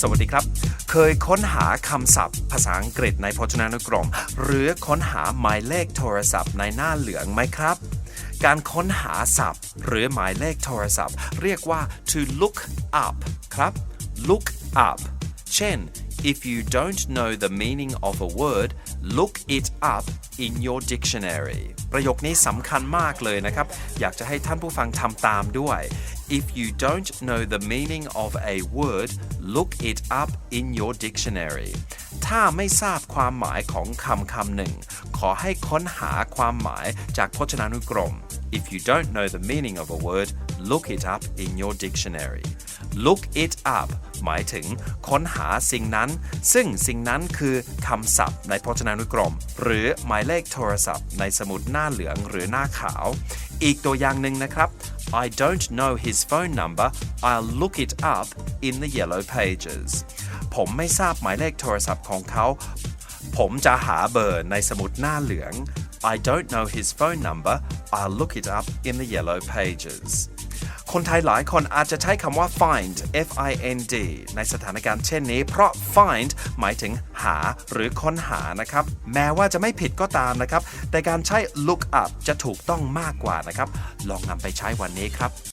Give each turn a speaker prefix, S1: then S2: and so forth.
S1: สวัสดีครับ เคยค้นหาคำศัพท์ ภาษาอังกฤษในพจนานุกรม หรือค้นหาหมายเลขโทรศัพท์ในหน้าเหลืองไหมครับ การค้นหาศัพท์ หรือหมายเลขโทรศัพท์ เรียกว่า to look up ครับ look up เช่น if you don't know the meaning of a word look it up in your dictionary ประโยคนี้สำคัญมากเลยนะครับ อยากจะให้ท่านผู้ฟังทำตามด้วย if you don't know the meaning of a word look it up in your dictionary ถ้าไม่ทราบความหมายของคำคำหนึ่ง ขอให้ค้นหาความหมายจากพจนานุกรม if you don't know the meaning of a word look it up in your dictionary look it up หมายถึงค้นหาสิ่งนั้น ซึ่งสิ่งนั้นคือคำศัพท์ในพจนานุกรม หรือหมายเลขโทรศัพท์ในสมุดหน้าเหลืองหรือหน้าขาว อีกตัวอย่างหนึ่งนะครับ I don't know his phone number I'll look it up in the yellow pages ผมไม่ทราบหมายเลขโทรศัพท์ของเขา ผมจะหาเบอร์ในสมุดหน้าเหลือง I don't know his phone number I'll look it up in the yellow pages คนไทยหลายคนอาจจะใช้คำว่า find f i n d ในสถานการณ์เช่นนี้ เพราะ find หมายถึงหาหรือค้นหานะครับ แม้ว่าจะไม่ผิดก็ตามนะครับ แต่การใช้ look up จะถูกต้องมากกว่านะครับ ลองนำไปใช้วันนี้ครับ